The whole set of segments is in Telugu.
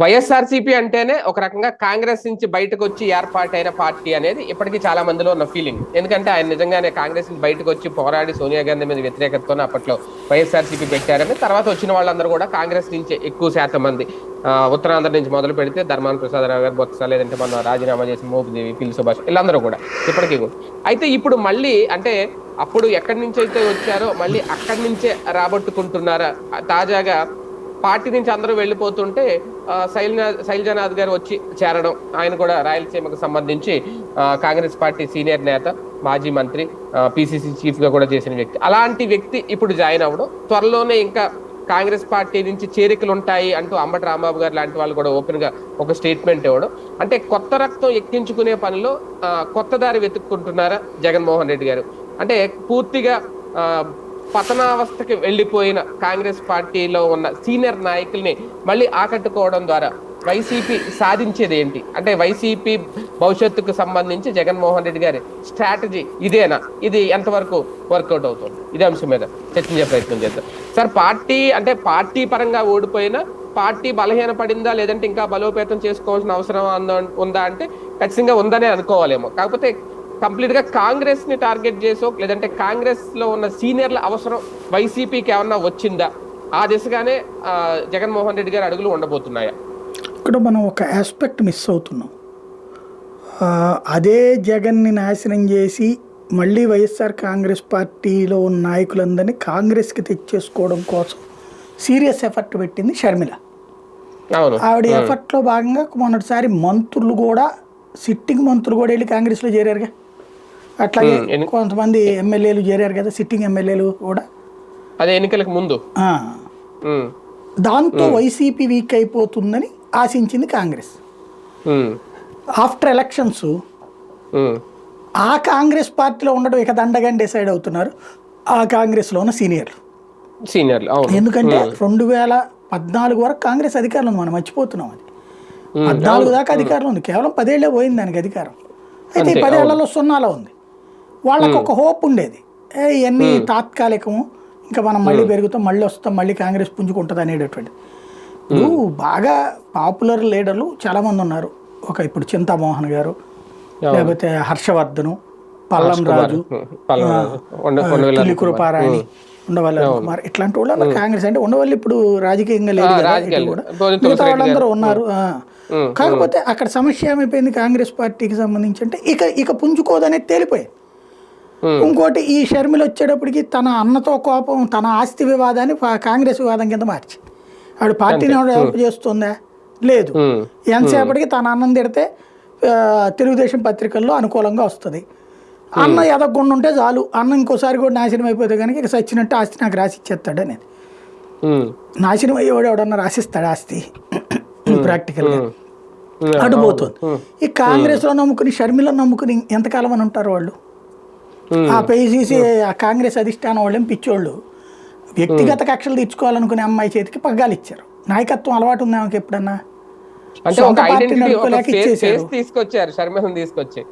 వైఎస్ఆర్సీపీ అంటేనే ఒక రకంగా కాంగ్రెస్ నుంచి బయటకు వచ్చి ఏర్పాటైన పార్టీ అనేది ఇప్పటికీ చాలా మందిలో ఉన్న ఫీలింగ్ ఎందుకంటే ఆయన నిజంగానే కాంగ్రెస్ నుంచి బయటకు వచ్చి పోరాడి సోనియా గాంధీ మీద వ్యతిరేకతతో అప్పట్లో వైఎస్ఆర్సీపీ పెట్టారని తర్వాత వచ్చిన వాళ్ళందరూ కూడా కాంగ్రెస్ నుంచి ఎక్కువ శాతం మంది. ఉత్తరాంధ్ర నుంచి మొదలు పెడితే ధర్మాన ప్రసాదరావు గారు బొత్స లేదంటే మన రాజీనామా చేసిన మోపిదేవి పిల్లి సుభాష్ వీళ్ళందరూ కూడా ఇప్పటికీ కూడా. అయితే ఇప్పుడు మళ్ళీ అంటే అప్పుడు ఎక్కడి నుంచి అయితే వచ్చారో మళ్ళీ అక్కడి నుంచే రాబట్టుకుంటున్నారా? తాజాగా పార్టీ నుంచి అందరూ వెళ్ళిపోతుంటే ఆ, శైలజ శైలజానాథ్ గారు వచ్చి చేరడం. ఆయన కూడా రాయలసీమకు సంబంధించి కాంగ్రెస్ పార్టీ సీనియర్ నేత మాజీ మంత్రి పిసిసి చీఫ్గా కూడా చేసిన వ్యక్తి. అలాంటి వ్యక్తి ఇప్పుడు జాయిన్ అవ్వడం త్వరలోనే ఇంకా కాంగ్రెస్ పార్టీ నుంచి చేరికలు ఉంటాయి అంటూ అంబటి రాంబాబు గారు లాంటి వాళ్ళు కూడా ఓపెన్గా ఒక స్టేట్మెంట్ ఇవ్వడం. అంటే కొత్త రక్తం ఎక్కించుకునే పనిలో కొత్త దారి వెతుక్కుంటున్నారా జగన్మోహన్ రెడ్డి గారు? అంటే పూర్తిగా పతనావస్థకి వెళ్ళిపోయిన కాంగ్రెస్ పార్టీలో ఉన్న సీనియర్ నాయకుల్ని మళ్ళీ ఆకట్టుకోవడం ద్వారా వైసీపీ సాధించేది ఏంటి? అంటే వైసీపీ భవిష్యత్తుకు సంబంధించి జగన్మోహన్ రెడ్డి గారి స్ట్రాటజీ ఇదేనా? ఇది ఎంతవరకు వర్కౌట్ అవుతుంది? ఇదే అంశం మీద చర్చించే ప్రయత్నం చేద్దాం. సార్ పార్టీ అంటే పార్టీ పరంగా ఓడిపోయినా పార్టీ బలహీన పడిందా? లేదంటే ఇంకా బలోపేతం చేసుకోవాల్సిన అవసరం ఉందా- అంటే ఖచ్చితంగా ఉందనే అనుకోవాలేమో. కాకపోతే కంప్లీట్గా కాంగ్రెస్ని టార్గెట్ చేసో లేదంటే కాంగ్రెస్లో ఉన్న సీనియర్ల అవసరం వైసీపీకి ఏమన్నా వచ్చిందా? ఆ దిశగానే జగన్మోహన్ రెడ్డి గారి అడుగులు ఉండబోతున్నాయా? ఇక్కడ మనం ఒక ఆస్పెక్ట్ మిస్ అవుతున్నాం. అదే జగన్ని నాశనం చేసి మళ్ళీ వైఎస్ఆర్ కాంగ్రెస్ పార్టీలో ఉన్న నాయకులందరినీ కాంగ్రెస్కి తెచ్చేసుకోవడం కోసం సీరియస్ ఎఫర్ట్ పెట్టింది షర్మిల. ఆవిడ ఎఫర్ట్లో భాగంగా మొన్నటిసారి మంత్రులు కూడా సిట్టింగ్ మంత్రులు కూడా వెళ్ళి కాంగ్రెస్లో చేరారుగా. అట్లాగే కొంతమంది ఎమ్మెల్యేలు చేరారు కదా సిట్టింగ్ ఎమ్మెల్యేలు కూడా. అదే ఎన్నికలకు ముందు? దాంతో వైసీపీ వీక్ అయిపోతుందని ఆశించింది కాంగ్రెస్. ఆఫ్టర్ ఎలక్షన్స్ ఆ కాంగ్రెస్ పార్టీలో ఉండడం ఇక దండగాని డిసైడ్ అవుతున్నారు. ఆ కాంగ్రెస్లో ఉన్న సీనియర్లు. సీనియర్లు ఎందుకంటే రెండు వేల పద్నాలుగు వరకు కాంగ్రెస్ అధికారంలో ఉంది మనం మర్చిపోతున్నాం అది. పద్నాలుగు దాకా అధికారంలో ఉంది కేవలం పదేళ్ళే పోయింది దానికి అధికారం. అయితే ఈ పదేళ్ళలో సున్నాలో ఉంది. వాళ్ళకు ఒక హోప్ ఉండేది ఇవన్నీ తాత్కాలికము ఇంకా మనం మళ్ళీ పెరుగుతాం మళ్ళీ వస్తాం మళ్ళీ కాంగ్రెస్ పుంజుకుంటుంది అనేటటువంటి ఇప్పుడు బాగా పాపులర్ లీడర్లు చాలామంది ఉన్నారు ఒక ఇప్పుడు చింతామోహన్ గారు లేకపోతే హర్షవర్ధను పల్లం రాజు ఉండ ఉండవల్లి తుల్లి కృపారాణి ఉండవల్లి కుమార్ ఇట్లాంటి వాళ్ళు. కాంగ్రెస్ అంటే ఉండవల్లి ఇప్పుడు రాజకీయంగా లేదు మిగతా వాళ్ళందరూ ఉన్నారు కాకపోతే అక్కడ సమస్య ఏమైపోయింది కాంగ్రెస్ పార్టీకి సంబంధించి అంటే ఇక ఇక పుంజుకోదనేది తేలిపోయింది ఉమ్, ఇంకోటి ఈ షర్మిల వచ్చేటప్పటికి తన అన్నతో కోపం తన ఆస్తి వివాదాన్ని కాంగ్రెస్ వివాదం కింద మార్చి. ఆవిడ పార్టీని ఎవరు డెవలప్ చేస్తుందా? లేదు. ఉమ్, ఎంతసేపటికి తన అన్నం తిడితే తెలుగుదేశం పత్రికల్లో అనుకూలంగా వస్తుంది. అన్న ఎదగకుండా ఉంటే చాలు. అన్న ఇంకోసారి కూడా నాశనం అయిపోతే కనుక ఇక సచ్చినట్టు ఆస్తి నాకు రాసి ఇచ్చేస్తాడు అనేది నాశనం అయ్యేవాడు ఎవడన్నా రాసిస్తాడు ఆస్తి? ప్రాక్టికల్గా ఉమ్, అడుపోతుంది ఈ కాంగ్రెస్లో నమ్ముకుని షర్మిల నమ్ముకుని ఎంతకాలం అని ఉంటారు వాళ్ళు. ఆ పేసీసీ ఆ కాంగ్రెస్ అధిష్టానం వాళ్ళేం పిచ్చోళ్ళు. వ్యక్తిగత కక్షలు తీర్చుకోవాలనుకునే అమ్మాయి చేతికి పగ్గాలు ఇచ్చారు. నాయకత్వం అలవాటు ఉంది ఆమెకి ఎప్పుడన్నా? ఫేస్. తీసుకొచ్చారు తీసుకొచ్చి.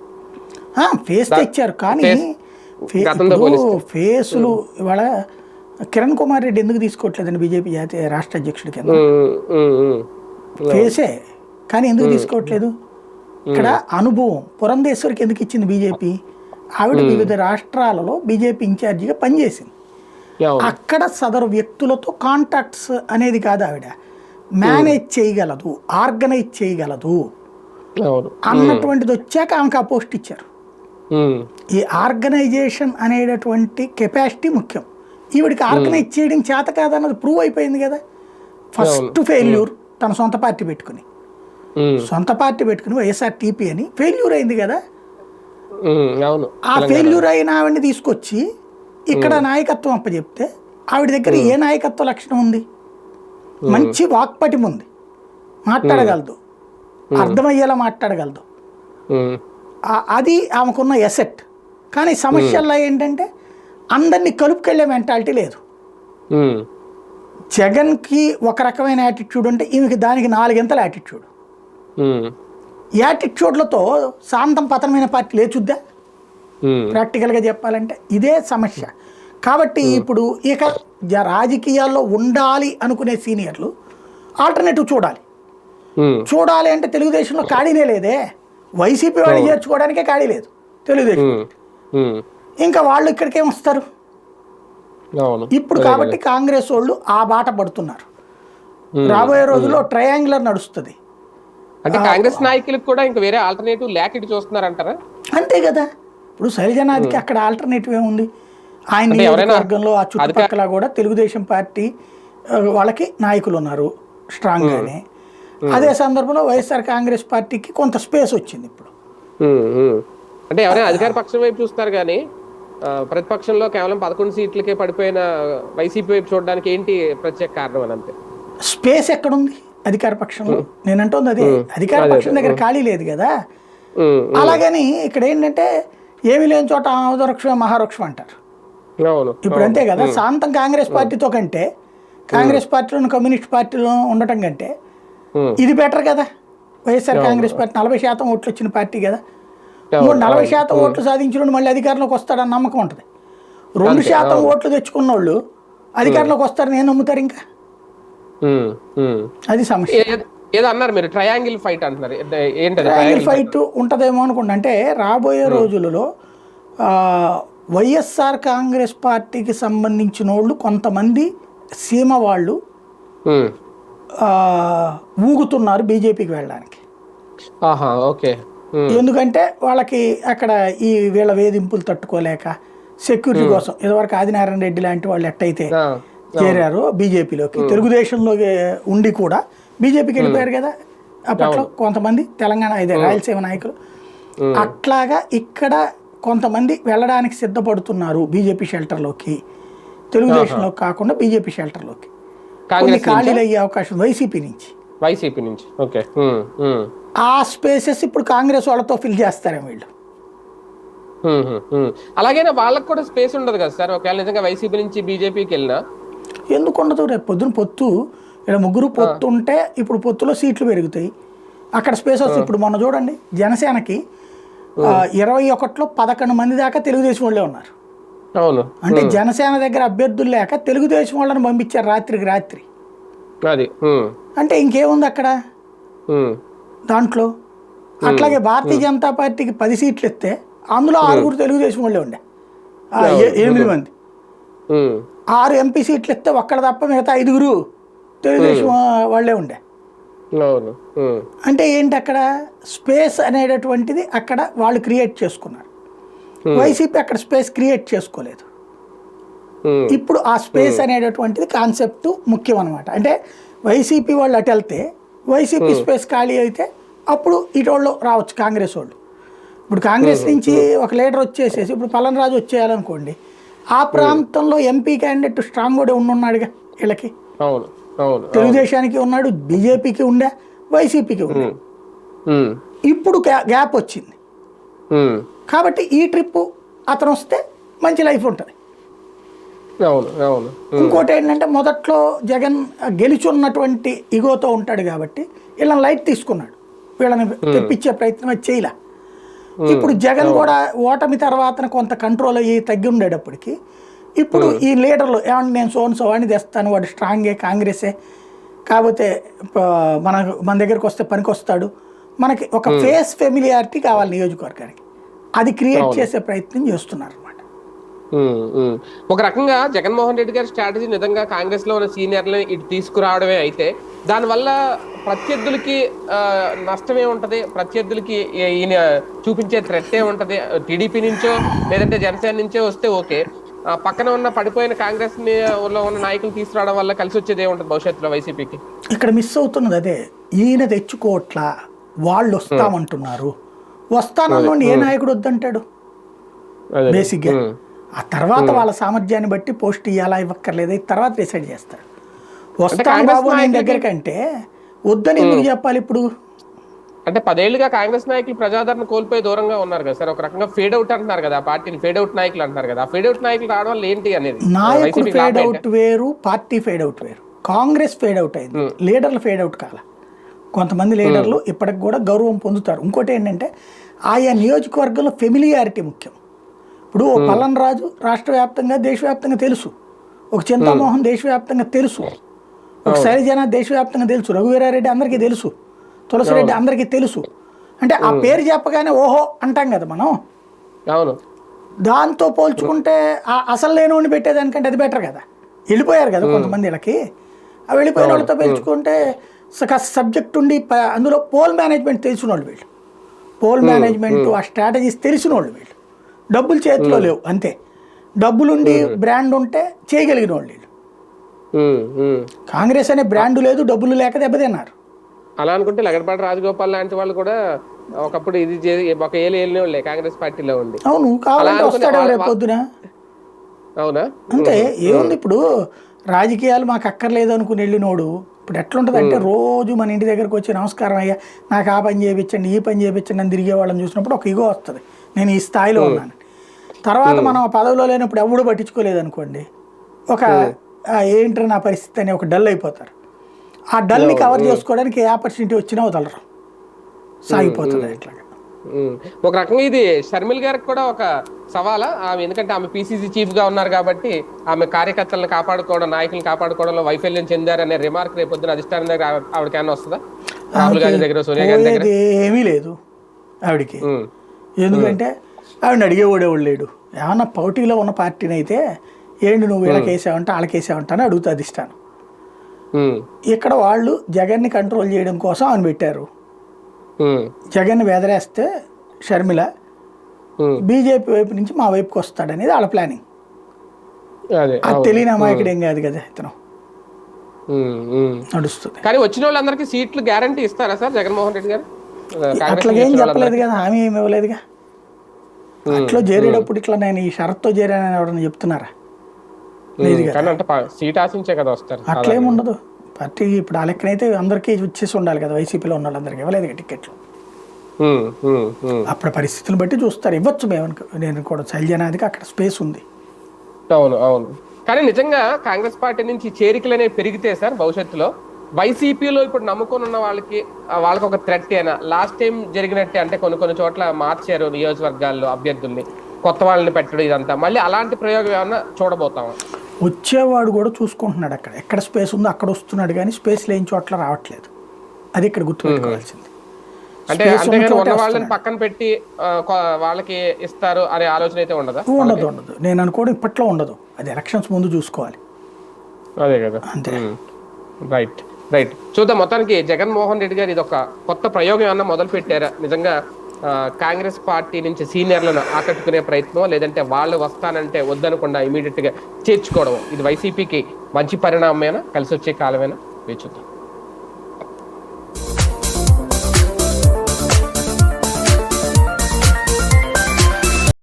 తెచ్చారు కానీ. ఫేసులు ఇవాళ కిరణ్ కుమార్ రెడ్డి ఎందుకు తీసుకోవట్లేదండి బీజేపీ జాతీయ రాష్ట్ర అధ్యక్షుడి కింద? ఫేసే కానీ ఎందుకు తీసుకోవట్లేదు? ఇక్కడ అనుభవం. పురంధేశ్వరికి ఎందుకు ఇచ్చింది బీజేపీ? ఆవిడ వివిధ రాష్ట్రాలలో బీజేపీ ఇన్ఛార్జిగా పనిచేసింది. అక్కడ సదరు వ్యక్తులతో కాంటాక్ట్స్ అనేది కాదు ఆవిడ. మేనేజ్ చేయగలదు ఆర్గనైజ్ చేయగలదు. అన్నటువంటిది వచ్చాక ఆమెకు ఆ పోస్ట్ ఇచ్చారు. ఈ ఆర్గనైజేషన్ అనేటటువంటి కెపాసిటీ ముఖ్యం. ఈవిడికి ఆర్గనైజ్ చేయడం చేత కాదన్నది ప్రూవ్ అయిపోయింది కదా. ఫస్ట్ ఫెయిల్యూర్ తన సొంత పార్టీ పెట్టుకుని. సొంత పార్టీ పెట్టుకుని వైఎస్ఆర్ టీపీ అని ఫెయిల్యూర్ అయింది కదా. అవును. ఆ ఫెయిల్యూర్ అయిన ఆవిడని తీసుకొచ్చి ఇక్కడ నాయకత్వం అప్పచెప్తే ఆవిడ దగ్గర ఏ నాయకత్వ లక్షణం ఉంది? మంచి వాక్పటిమ ఉంది. మాట్లాడగలదు. అర్థమయ్యేలా మాట్లాడగలదు. అది ఆమెకున్న ఎసెట్ కానీ సమస్యల్లో ఏంటంటే అందరినీ కలుపుకెళ్ళే మెంటాలిటీ లేదు. జగన్కి ఒక రకమైన యాటిట్యూడ్ ఉంటే ఈమెకి దానికి నాలుగింతల యాటిట్యూడ్ యాటిట్యూడ్లతో శాంతం పతనమైన పార్టీ లేచుద్దా? ప్రాక్టికల్గా చెప్పాలంటే ఇదే సమస్య. కాబట్టి ఇప్పుడు ఇక రాజకీయాల్లో ఉండాలి అనుకునే సీనియర్లు ఆల్టర్నేటివ్ చూడాలి. చూడాలి అంటే తెలుగుదేశంలో ఖాళీనే లేదే. వైసీపీ వాళ్ళు చేర్చుకోవడానికే ఖాళీ లేదు తెలుగుదేశం. ఇంకా వాళ్ళు ఇక్కడికి వస్తారు? ఇప్పుడు కాబట్టి కాంగ్రెస్ వాళ్ళు ఆ బాట పడుతున్నారు. రాబోయే రోజుల్లో ట్రయాంగులర్ నడుస్తుంది. అంటే కాంగ్రెస్ నాయకులకు కూడా ఇంకా వేరే ఆల్టర్నేటివ్ లేక ఇటు చూస్తున్నారంటారా? అంతే కదా. ఇప్పుడు శైలజనాథ్కి అక్కడ ఆల్టర్నేటివ్ ఏముంది? ఆయన నియోజకవర్గంలో ఆ చుట్టుపక్కల కూడా తెలుగుదేశం పార్టీ వాళ్ళకి నాయకులు ఉన్నారు స్ట్రాంగ్ గానే. అదే సందర్భంలో వైఎస్ఆర్ కాంగ్రెస్ పార్టీకి కొంత స్పేస్ వచ్చింది ఇప్పుడు. అంటే ఎవరైనా అధికార పక్షం వైపు చూస్తారు కానీ ప్రతిపక్షంలో కేవలం పదకొండు సీట్లకే పడిపోయిన వైసీపీ వైపు చూడడానికి ఏంటి ప్రత్యేక కారణం అని అంతే? స్పేస్ ఎక్కడుంది? అధికార పక్షంలో నేను అంటోంది అదే అధికార పక్షం దగ్గర ఖాళీ లేదు కదా. అలాగని ఇక్కడ ఏంటంటే ఏమీ లేని చోట ఆమోదవృక్షమే మహావృక్షం అంటారు. ఇప్పుడు అంతే కదా. శాంతం కాంగ్రెస్ పార్టీతో కంటే కాంగ్రెస్ పార్టీలో కమ్యూనిస్ట్ పార్టీలో ఉండటం కంటే ఇది బెటర్ కదా. వైఎస్ఆర్ కాంగ్రెస్ పార్టీ నలభై శాతం ఓట్లు వచ్చిన పార్టీ కదా. మూడు నలభై శాతం ఓట్లు సాధించిన మళ్ళీ అధికారంలోకి వస్తాడని నమ్మకం ఉంటుంది. రెండు శాతం ఓట్లు తెచ్చుకున్న వాళ్ళు అధికారంలోకి వస్తారని ఏం నమ్ముతారు ఇంకా. అది సమస్య. ఏదో అన్నారు మీరు ట్రయాంగిల్ ఫైట్ అంటున్నారు. ఏంటది ట్రయాంగిల్ ఫైట్ ఉంటుందేమో అనుకుంటా అంటే రాబోయే రోజులలో వైఎస్ఆర్ కాంగ్రెస్ పార్టీకి సంబంధించిన వాళ్ళు కొంతమంది సీమ వాళ్ళు ఊగుతున్నారు బీజేపీకి వెళ్ళడానికి. ఓకే. ఎందుకంటే వాళ్ళకి అక్కడ ఈ వీళ్ళ వేధింపులు తట్టుకోలేక సెక్యూరిటీ కోసం ఇదివరకు ఆదినారాయణ రెడ్డి లాంటి వాళ్ళు ఎట్టయితే చేరారు బీజేపీలోకి. తెలుగుదేశంలో ఉండి కూడా బీజేపీకి వెళ్ళిపోయారు కదా అప్పట్లో కొంతమంది తెలంగాణ ఇదే రాయలసీమ నాయకులు. అట్లాగా ఇక్కడ కొంతమంది వెళ్ళడానికి సిద్ధపడుతున్నారు బీజేపీ షెల్టర్లోకి. తెలుగుదేశంలో కాకుండా బీజేపీ షెల్టర్లోకి. కొన్ని ఖాళీలు అయ్యే అవకాశం వైసీపీ నుంచి. వైసీపీ నుంచి. ఓకే. ఆ స్పేసెస్ ఇప్పుడు కాంగ్రెస్ వాళ్ళతో ఫిల్ చేస్తారేమో వీళ్ళు. అలాగైనా వాళ్ళకి కూడా స్పేస్ ఉండదు కదా సార్? ఒకవేళ నిజంగా వైసీపీ నుంచి బీజేపీకి వెళ్ళినా ఎందుకు ఉండదు? రేపు పొద్దున పొత్తు. ఇక్కడ ముగ్గురు పొత్తు ఉంటే ఇప్పుడు పొత్తులో సీట్లు పెరుగుతాయి. అక్కడ స్పేస్ వస్తుంది. ఇప్పుడు మొన్న చూడండి జనసేనకి ఇరవై ఒకటిలో పదకొండు మంది దాకా తెలుగుదేశం వాళ్ళే ఉన్నారు. అవును. అంటే జనసేన దగ్గర అభ్యర్థులు లేక తెలుగుదేశం వాళ్ళని పంపించారు రాత్రికి రాత్రి. అది అంటే ఇంకేముంది అక్కడ? దాంట్లో? అట్లాగే భారతీయ జనతా పార్టీకి పది సీట్లు ఇస్తే అందులో ఆరుగురు తెలుగుదేశం వాళ్ళే ఉండే. ఎనిమిది మంది. ఆరు ఎంపీ సీట్లు ఇస్తే ఒక్కడ తప్ప మిగతా ఐదుగురు తెలుగుదేశం వాళ్ళే ఉండే. అంటే ఏంటి అక్కడ? స్పేస్ అనేటటువంటిది అక్కడ వాళ్ళు క్రియేట్ చేసుకున్నారు. వైసీపీ అక్కడ స్పేస్ క్రియేట్ చేసుకోలేదు. ఇప్పుడు ఆ స్పేస్ అనేటటువంటిది కాన్సెప్ట్ ముఖ్యం అనమాట అంటే వైసీపీ వాళ్ళు అటు వెళ్తే వైసీపీ స్పేస్ ఖాళీ అయితే అప్పుడు ఇటు వాళ్ళు రావచ్చు కాంగ్రెస్ వాళ్ళు. ఇప్పుడు కాంగ్రెస్ నుంచి ఒక లీడర్ వచ్చేసేసి ఇప్పుడు పలన్ రాజు వచ్చేయాలనుకోండి ఆ ప్రాంతంలో ఎంపీ క్యాండిడేట్ స్ట్రాంగ్ కూడా ఉండున్నాడుగా వీళ్ళకి. అవును అవును తెలుగుదేశానికి ఉన్నాడు బీజేపీకి ఉండే వైసీపీకి ఉండే. ఇప్పుడు గ్యా- గ్యాప్ వచ్చింది. కాబట్టి ఈ ట్రిప్ అతను వస్తే మంచి లైఫ్ ఉంటుంది. ఇంకోటి ఏంటంటే మొదట్లో జగన్ గెలుచున్నటువంటి ఇగోతో ఉంటాడు కాబట్టి వీళ్ళని లైట్ తీసుకున్నాడు. వీళ్ళని తెప్పించే ప్రయత్నం చేయలే. ఇప్పుడు జగన్ కూడా ఓటమి తర్వాత కొంత కంట్రోల్ అయ్యి తగ్గి ఉండేటప్పటికి ఇప్పుడు ఈ లీడర్లు ఏమంటే నేను సోన్ సోవాణి తెస్తాను వాడు స్ట్రాంగే కాంగ్రెసే కాకపోతే మన మన దగ్గరకు వస్తే పనికొస్తాడు. మనకి ఒక ఫేస్ ఫెమిలియారిటీ కావాలి నియోజకవర్గానికి. అది క్రియేట్ చేసే ప్రయత్నం చేస్తున్నారు అనమాట. ఒక రకంగా జగన్మోహన్ రెడ్డి గారి స్ట్రాటజీ నిజంగా కాంగ్రెస్లో ఉన్న సీనియర్లని ఇటు తీసుకురావడమే అయితే దానివల్ల ప్రత్యర్థులకి నష్టమే ఉంటది. ప్రత్యర్థులకి ఈయన చూపించే థ్రెట్ ఏ ఉంటది. టీడీపీ నుంచో లేదంటే జనసేన నుంచో వస్తే ఓకే. పక్కన ఉన్న పడిపోయిన కాంగ్రెస్లో ఉన్న నాయకులు తీసుకురావడం వల్ల కలిసి వచ్చేది ఏముంటది భవిష్యత్తులో వైసీపీకి? ఇక్కడ మిస్ అవుతున్నది అదే. ఈయన తెచ్చుకోవట్లా వాళ్ళు వస్తామంటున్నారు. వస్తానన్నోడిని ఏ నాయకుడు వద్దంటాడు? బేసిక్గా ఆ తర్వాత వాళ్ళ సామర్థ్యాన్ని బట్టి పోస్ట్ ఇవ్వాలా ఇవ్వక్కర్లేదు? తర్వాత డిసైడ్ చేస్తారు. వస్తాను బాబు నేను దగ్గరకంటే వద్దని ఎందుకు చెప్పాలి ఇప్పుడు? అంటే పదేళ్ళుగా కాంగ్రెస్ నాయకులు ప్రజాదరణ కోల్పోయి దూరంగా ఉన్నారు కదా సార్. ఒక రకంగా ఫేడ్ అవుట్ అంటున్నారు కదా పార్టీని. ఫేడ్ అవుట్ నాయకులు అంటున్నారు కదా. ఫేడ్ అవుట్ నాయకులు రావడం వల్ల ఏంటి అనేది? నాయకుడు వైసీపీకి ఫేడ్ అవుట్ వేరు పార్టీ ఫేడ్ అవుట్ వేరు. కాంగ్రెస్ ఫేడ్ అవుట్ అయింది. లీడర్లు ఫేడ్ అవుట్ కాల. కొంతమంది లీడర్లు ఇప్పటికి కూడా గౌరవం పొందుతారు. ఇంకోటి ఏంటంటే ఆయా నియోజకవర్గంలో ఫెమిలియారిటీ ముఖ్యం. ఇప్పుడు ఓ పల్లన్ రాజు రాష్ట్ర వ్యాప్తంగా దేశవ్యాప్తంగా తెలుసు. ఒక చింతామోహన్ దేశవ్యాప్తంగా తెలుసు. ఒక శైలజన దేశవ్యాప్తంగా తెలుసు. రఘువీరారెడ్డి అందరికీ తెలుసు. తులసిరెడ్డి అందరికీ తెలుసు. అంటే ఆ పేరు చెప్పగానే ఓహో అంటాం కదా మనం. అవును. దాంతో పోల్చుకుంటే ఆ అసలు లేనివాడిని పెట్టేదానికంటే అది బెటర్ కదా. వెళ్ళిపోయారు కదా కొంతమంది వీళ్ళకి. ఆ వెళ్ళిపోయిన వాళ్ళతో పోల్చుకుంటే సబ్జెక్ట్ ఉండి అందులో పోల్ మేనేజ్మెంట్ తెలిసిన వాళ్ళు వీళ్ళు. పోల్ మేనేజ్మెంట్ ఆ స్ట్రాటజీస్ తెలిసిన వాళ్ళు వీళ్ళు. డబ్బులు చేతిలో లేవు అంతే. డబ్బులుండి బ్రాండ్ ఉంటే చేయగలిగిన వాళ్ళు. కాంగ్రెస్ అనే బ్రాండ్ లేదు డబ్బులు లేక దెబ్బతిన్నారు. అలా అనుకుంటే లగడపాటి రాజగోపాల్ లాంటి వాళ్ళు కూడా ఒకప్పుడు ఇది ఒక ఏళ్ళు వెళ్ళిన వాళ్ళే కాంగ్రెస్ పార్టీలో ఉండి. అవును కావాలంటే వస్తాడు రేపు పొద్దున? అవునా? అంతే ఏముంది ఇప్పుడు రాజకీయాలు మాకు అక్కర్లేదు అనుకుని వెళ్ళినోడు ఇప్పుడు ఎట్లుంటుంది అంటే రోజు మన ఇంటి దగ్గరకు వచ్చి నమస్కారం అయ్యా నాకు ఆ పని చేయించండి ఈ పని చేయించండి అని తిరిగే వాళ్ళని చూసినప్పుడు ఒక ఇగో వస్తుంది. నేను ఈ స్థాయిలో ఉన్నాను తర్వాత మనం ఆ పదవిలో లేనప్పుడు ఎవడు పట్టించుకోలేదు అనుకోండి ఒక ఏంట్రా నా పరిస్థితి అని ఒక డల్ అయిపోతారు. ఆ డల్ని కవర్ చేసుకోవడానికి ఏ ఆపర్చునిటీ వచ్చినా వదలరు. సాగిపోతుంది ఇట్లాగా ఉమ్. ఒక రకంగా ఇది షర్మిల్ గారికి కూడా ఒక సవాలా. ఆమె ఎందుకంటే ఆమె పిసిసి చీఫ్గా ఉన్నారు కాబట్టి ఆమె కార్యకర్తలను కాపాడుకోవడం నాయకులను కాపాడుకోవడంలో వైఫల్యం చెందారనే రిమార్క్ రేపు పొద్దున అధిష్టానం దగ్గర ఆవిడ- ఆవిడకి ఏమైనా వస్తుందా? రాహుల్ గాంధీ దగ్గర సోనియా గాంధీ దగ్గర? ఏమీ లేదు ఆవిడికి. ఎందుకంటే ఆవిడ అడిగేవాడేవాడు లేడు. ఏమన్నా పోటీలో ఉన్న పార్టీని అయితే ఏంటి నువ్వు వీళ్ళకి వేసావంటే వాళ్ళకి వేసావంట అని అడుగుతా అధిష్టానం. ఉమ్. ఇక్కడ వాళ్ళు జగన్ని కంట్రోల్ చేయడం కోసం ఆయన పెట్టారు. జగన్ వెదరేస్తే షర్మిల. బీజేపీ వైపు నుంచి మా వైపుకి వస్తాడనేది వాళ్ళ ప్లానింగ్. అదే తెలియని అమాయకుడు ఏం కాదు కదా ఇతను. నడుస్తుంది. కానీ వచ్చిన వాళ్ళందరికీ సీట్లు గ్యారంటీ ఇస్తారా సార్ జగన్మోహన్ రెడ్డి గారు? అట్లాగేం చెప్పలేదు కదా హామీ ఏమి ఇవ్వలేదుగా? అట్లా చేరేటప్పుడు ఇట్లా నేను ఈ షరత్తో చేరానని ఎవరన్నా చెప్తున్నారా. కానీ అంటే సీట్ ఆశించే కదా వస్తారు అట్లేం ఉండదు. పార్టీ ఇప్పుడు ఆ లెక్కనైతే అందరికీ వచ్చేసి ఉండాలి కదా వైసీపీలో ఉన్న వాళ్ళందరికీ ఇవ్వలేదు టికెట్లు. అప్పుడు పరిస్థితులను బట్టి చూస్తారు. ఇవ్వచ్చు మేము నేను కూడా శైలజనాదికి అక్కడ స్పేస్ ఉంది. అవును అవును. కానీ నిజంగా కాంగ్రెస్ పార్టీ నుంచి చేరికలు అనేవి పెరిగితే సార్ భవిష్యత్తులో వైసీపీలో ఇప్పుడు నమ్ముకొని ఉన్న వాళ్ళకి వాళ్ళకి ఒక థ్రెట్ అయినా లాస్ట్ టైం జరిగినట్టే అంటే కొన్ని కొన్ని చోట్ల మార్చారు నియోజకవర్గాల్లో అభ్యర్థుల్ని. కొత్త వాళ్ళని పెట్టడం ఇదంతా. మళ్ళీ అలాంటి ప్రయోగం ఏమన్నా చూడబోతాం వచ్చేవాడు కూడా చూసుకుంటున్నాడు అక్కడ. ఎక్కడ స్పేస్ ఉందో అక్కడ వస్తున్నాడు కానీ స్పేస్ లేని చోట్ల రావట్లేదు. అది ఇక్కడ గుర్తుపెట్టుకోవాల్సింది. అంటే వాళ్ళని. పక్కన పెట్టి వాళ్ళకి ఇస్తారు అనే ఆలోచన అయితే ఉండదా? ఉండదు ఉండదు. నేను అనుకోవడం ఇప్పట్లో ఉండదు. అది ఎలక్షన్స్ ముందు చూసుకోవాలి. అదే కదా. అంతే. Right right. చూద్దాం మొత్తానికి జగన్మోహన్ రెడ్డి గారు ఇది ఒక కొత్త ప్రయోగం ఏమన్నా మొదలు పెట్టారా నిజంగా కాంగ్రెస్ పార్టీ నుంచి సీనియర్లను ఆకట్టుకునే ప్రయత్నం లేదంటే వాళ్ళు వస్తానంటే వద్దనకుండా ఇమీడియట్గా చేర్చుకోవడం ఇది వైసీపీకి మంచి పరిణామమేనా? కలిసి వచ్చే కాలమేనా వేచుద్దాం